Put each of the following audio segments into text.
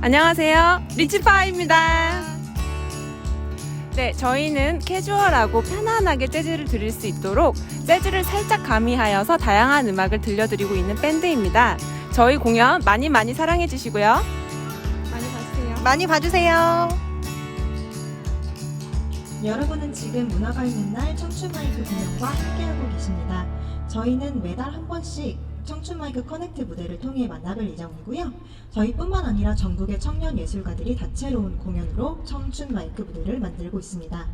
안녕하세요. 리치파입니다. 네, 저희는 캐주얼하고 편안하게 재즈를 들을 수 있도록 재즈를 살짝 가미하여서 다양한 음악을 들려드리고 있는 밴드입니다. 저희 공연 많이 많이 사랑해 주시고요. 많이 봐주세요. 많이 봐주세요. 여러분은 지금 문화가 있는 날 청춘 마이크 공연과 함께하고 계십니다. 저희는 매달 한 번씩 청춘 마이크 커넥트 무대를 통해 만나뵐 예정이고요. 저희뿐만 아니라 전국의 청년 예술가들이 다채로운 공연으로 청춘 마이크 무대를 만들고 있습니다.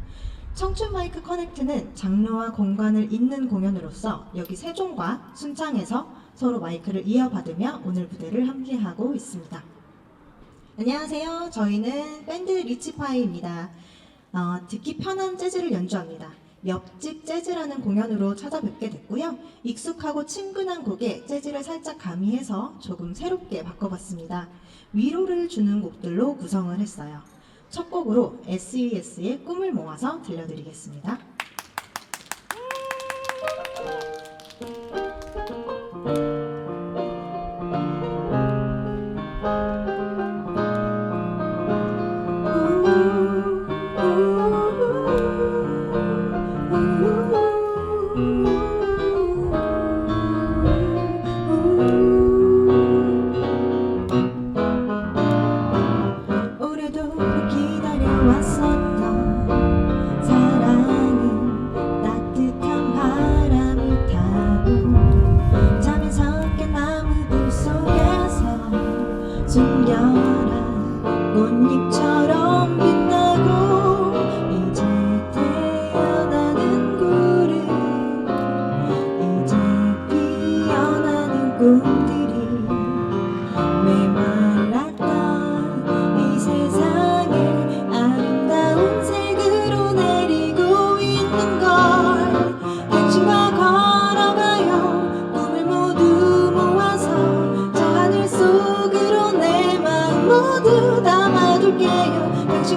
청춘 마이크 커넥트는 장르와 공간을 잇는 공연으로서 여기 세종과 순창에서 서로 마이크를 이어받으며 오늘 무대를 함께하고 있습니다. 안녕하세요. 저희는 밴드 리치파이입니다. 어, 듣기 편한 재즈를 연주합니다. 옆집 재즈라는 공연으로 찾아뵙게 됐고요. 익숙하고 친근한 곡에 재즈를 살짝 가미해서 조금 새롭게 바꿔봤습니다. 위로를 주는 곡들로 구성을 했어요. 첫 곡으로 SES의 꿈을 모아서 들려드리겠습니다.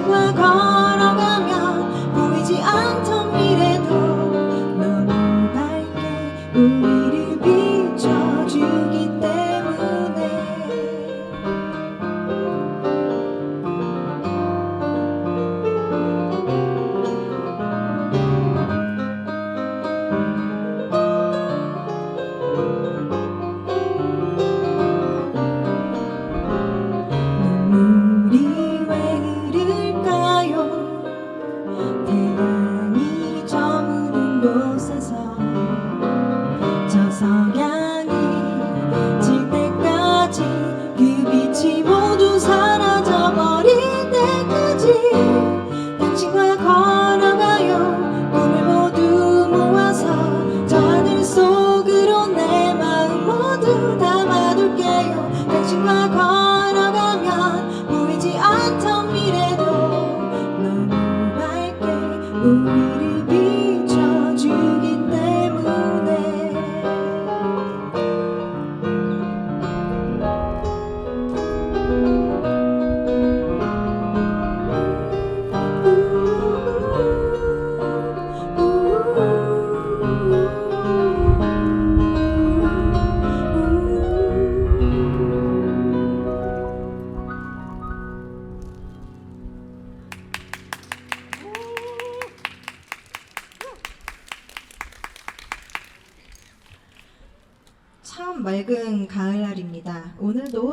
담아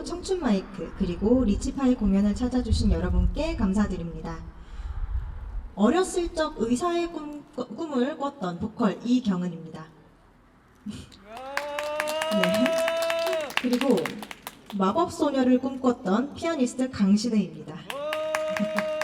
청춘 마이크 그리고 리치파이 공연을 찾아주신 여러분께 감사드립니다. 어렸을 적 의사의 꿈, 꿈을 꿨던 보컬 이경은입니다. 네. 그리고 마법 소녀를 꿈꿨던 피아니스트 강신혜입니다.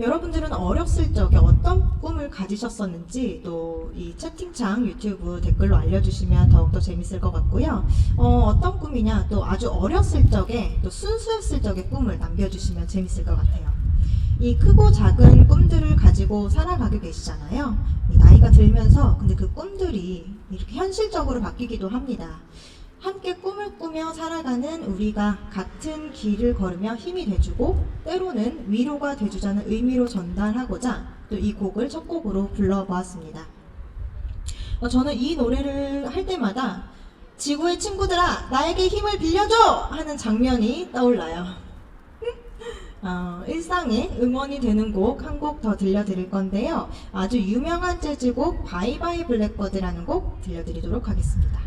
여러분들은 어렸을 적에 어떤 꿈을 가지셨었는지 또 이 채팅창 유튜브 댓글로 알려주시면 더욱더 재밌을 것 같고요. 어, 떤 꿈이냐 또 아주 어렸을 적에 또 순수했을 적의 꿈을 남겨주시면 재밌을 것 같아요. 이 크고 작은 꿈들을 가지고 살아가고 계시잖아요. 이 나이가 들면서 근데 그 꿈들이 이렇게 현실적으로 바뀌기도 합니다. 함께 꿈을 꾸며 살아가는 우리가 같은 길을 걸으며 힘이 돼주고 때로는 위로가 돼주자는 의미로 전달하고자 또 이 곡을 첫 곡으로 불러보았습니다. 어, 저는 이 노래를 할 때마다 지구의 친구들아, 나에게 힘을 빌려줘! 하는 장면이 떠올라요. 어, 일상에 응원이 되는 곡 한 곡 더 들려드릴 건데요. 아주 유명한 재즈곡 바이바이 블랙버드라는 곡 들려드리도록 하겠습니다.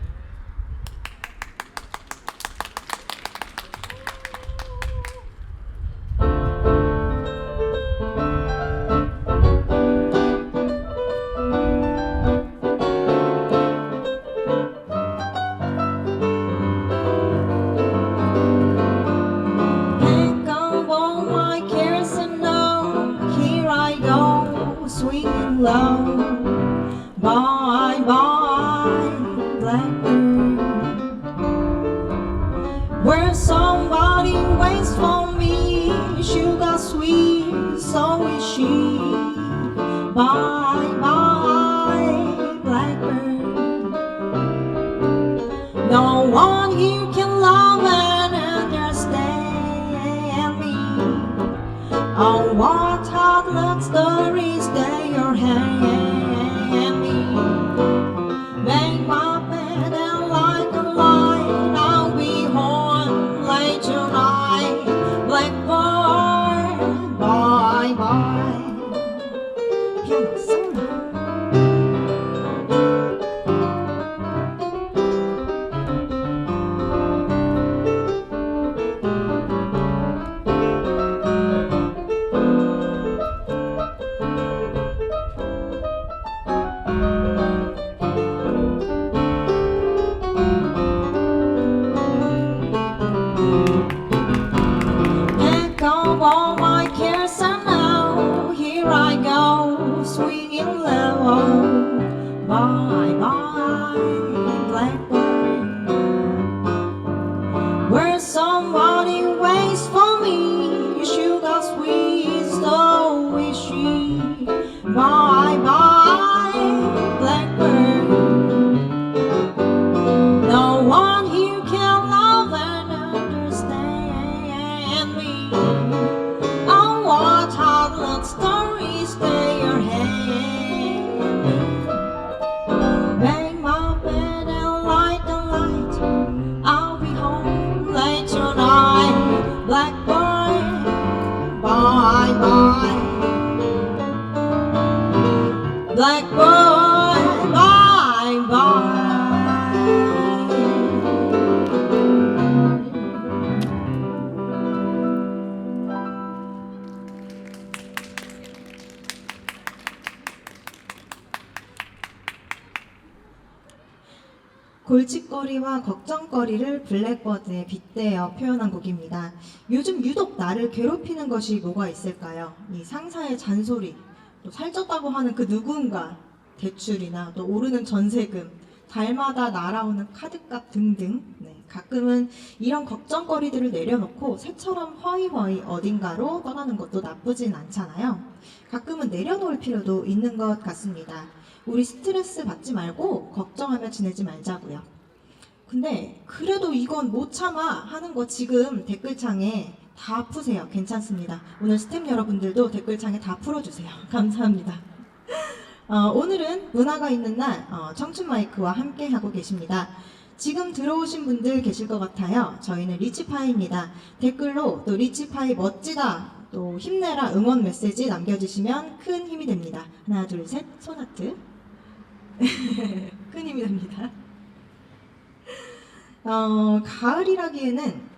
their own mind. 걱정거리를 블랙버드에 빗대어 표현한 곡입니다. 요즘 유독 나를 괴롭히는 것이 뭐가 있을까요? 이 상사의 잔소리, 또 살쪘다고 하는 그 누군가, 대출이나 또 오르는 전세금, 달마다 날아오는 카드값 등등. 네, 가끔은 이런 걱정거리들을 내려놓고 새처럼 허이허이 어딘가로 떠나는 것도 나쁘진 않잖아요. 가끔은 내려놓을 필요도 있는 것 같습니다. 우리 스트레스 받지 말고 걱정하며 지내지 말자고요. 근데 그래도 이건 못 참아 하는 거 지금 댓글창에 다 푸세요. 괜찮습니다. 오늘 스탭 여러분들도 댓글창에 다 풀어주세요. 감사합니다. 어, 오늘은 문화가 있는 날 어, 청춘 마이크와 함께 하고 계십니다. 지금 들어오신 분들 계실 것 같아요. 저희는 리치파이입니다. 댓글로 또 리치파이 멋지다, 또 힘내라 응원 메시지 남겨주시면 큰 힘이 됩니다. 하나, 둘, 셋, 손하트. 큰 힘이 됩니다. 어, 가을이라기에는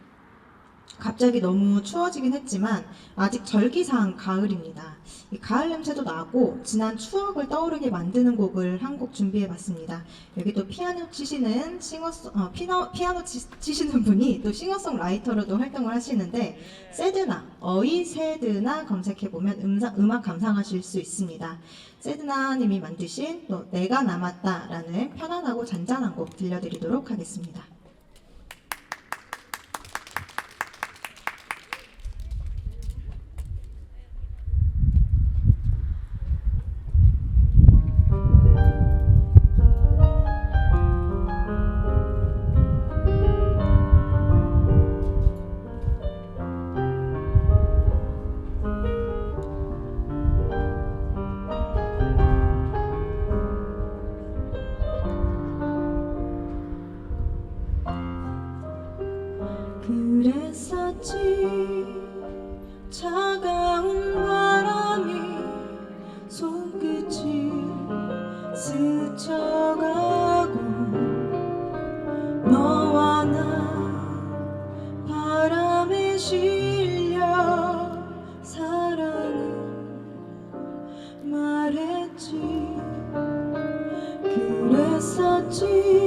갑자기 너무 추워지긴 했지만 아직 절기상 가을입니다. 이 가을 냄새도 나고 지난 추억을 떠오르게 만드는 곡을 한 곡 준비해봤습니다. 여기 또 피아노 치시는 싱어송 어, 피노, 피아노 치, 치시는 분이 또 싱어송라이터로도 활동을 하시는데 세드나 어이 세드나 검색해 보면 음사, 음악 감상하실 수 있습니다. 세드나님이 만드신 또 내가 남았다라는 편안하고 잔잔한 곡 들려드리도록 하겠습니다. 그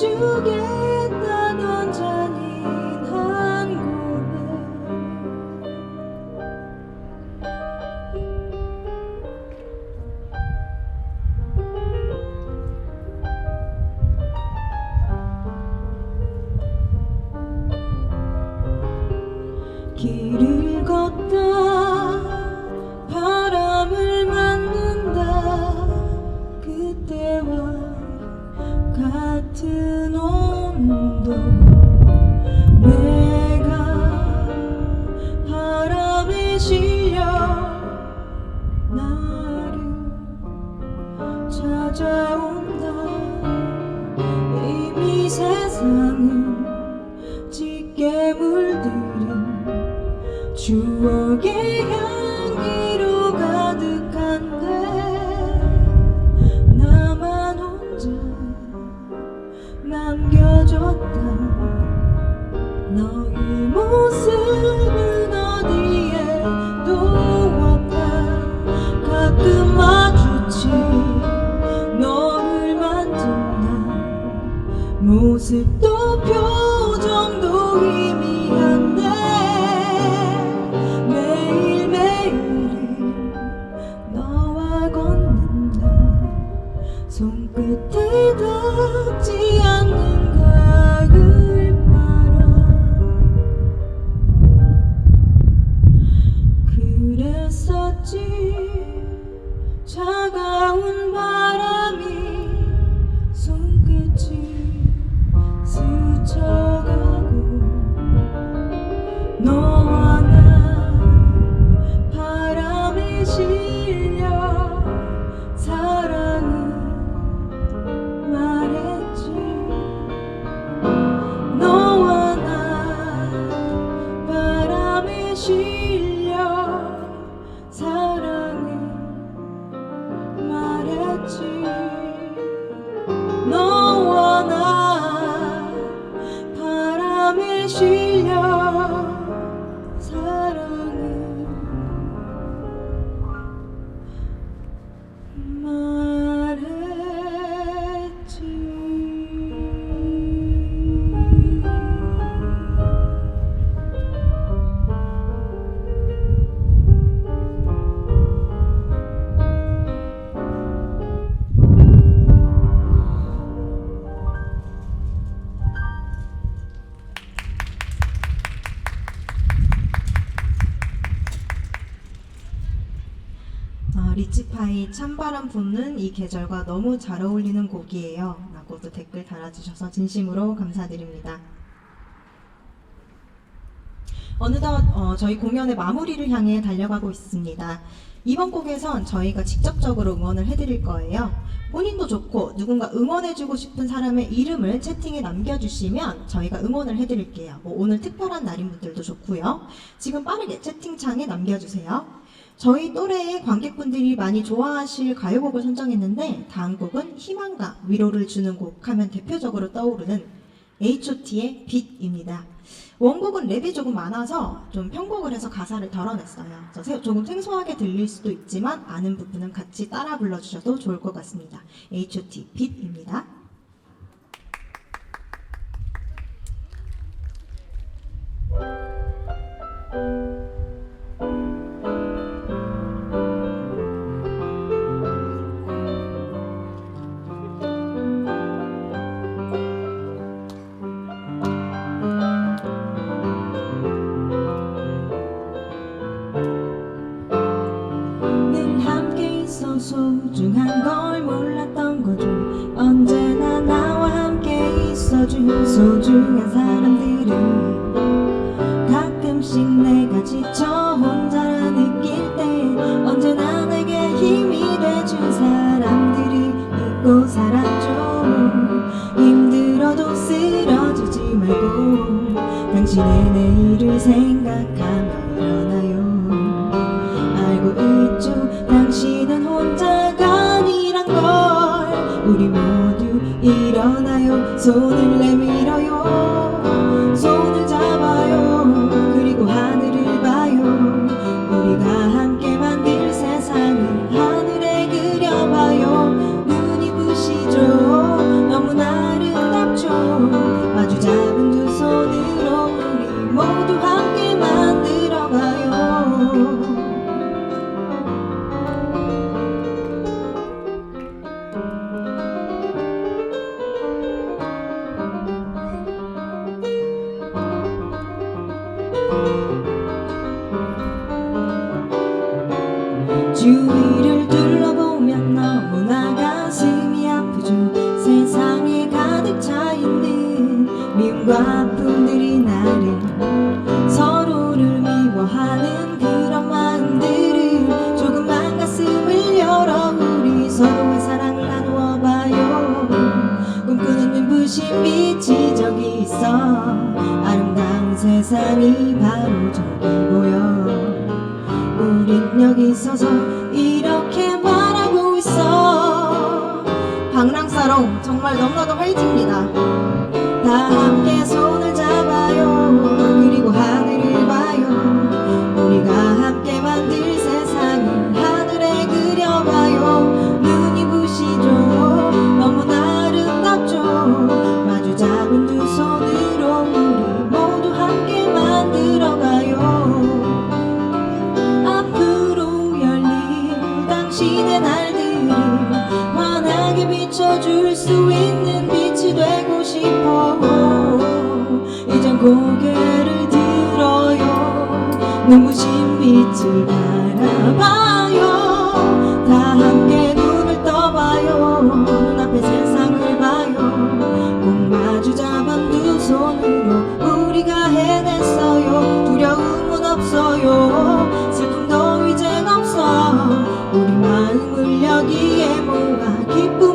주겠 그 어, 리치파이 찬바람 부는 이 계절과 너무 잘 어울리는 곡이에요. 라고도 댓글 달아주셔서 진심으로 감사드립니다. 어느덧 어, 저희 공연의 마무리를 향해 달려가고 있습니다. 이번 곡에선 저희가 직접적으로 응원을 해드릴 거예요. 본인도 좋고 누군가 응원해주고 싶은 사람의 이름을 채팅에 남겨주시면 저희가 응원을 해드릴게요. 뭐 오늘 특별한 날인 분들도 좋고요. 지금 빠르게 채팅창에 남겨주세요. 저희 또래의 관객분들이 많이 좋아하실 가요곡을 선정했는데 다음 곡은 희망과 위로를 주는 곡 하면 대표적으로 떠오르는 H.O.T의 빛입니다. 원곡은 랩이 조금 많아서 좀 편곡을 해서 가사를 덜어냈어요. 조금 생소하게 들릴 수도 있지만 아는 부분은 같이 따라 불러주셔도 좋을 것 같습니다. H.O.T 빛입니다. 쓰러지지 말고 당신의 내일을 생각하며 일어나요. 알고 있죠? 당신은 혼자가 아니란 걸. 우리 모두 일어나요. 손을 세상이 바로 저기 보여. 우린 여기 서서 이렇게 말하고 있어. 방랑사롱 정말 너무나도 화이팅입니다. 없어요. 슬픔도 이젠 없어. 우리 마음을 여기에 모아 기쁨.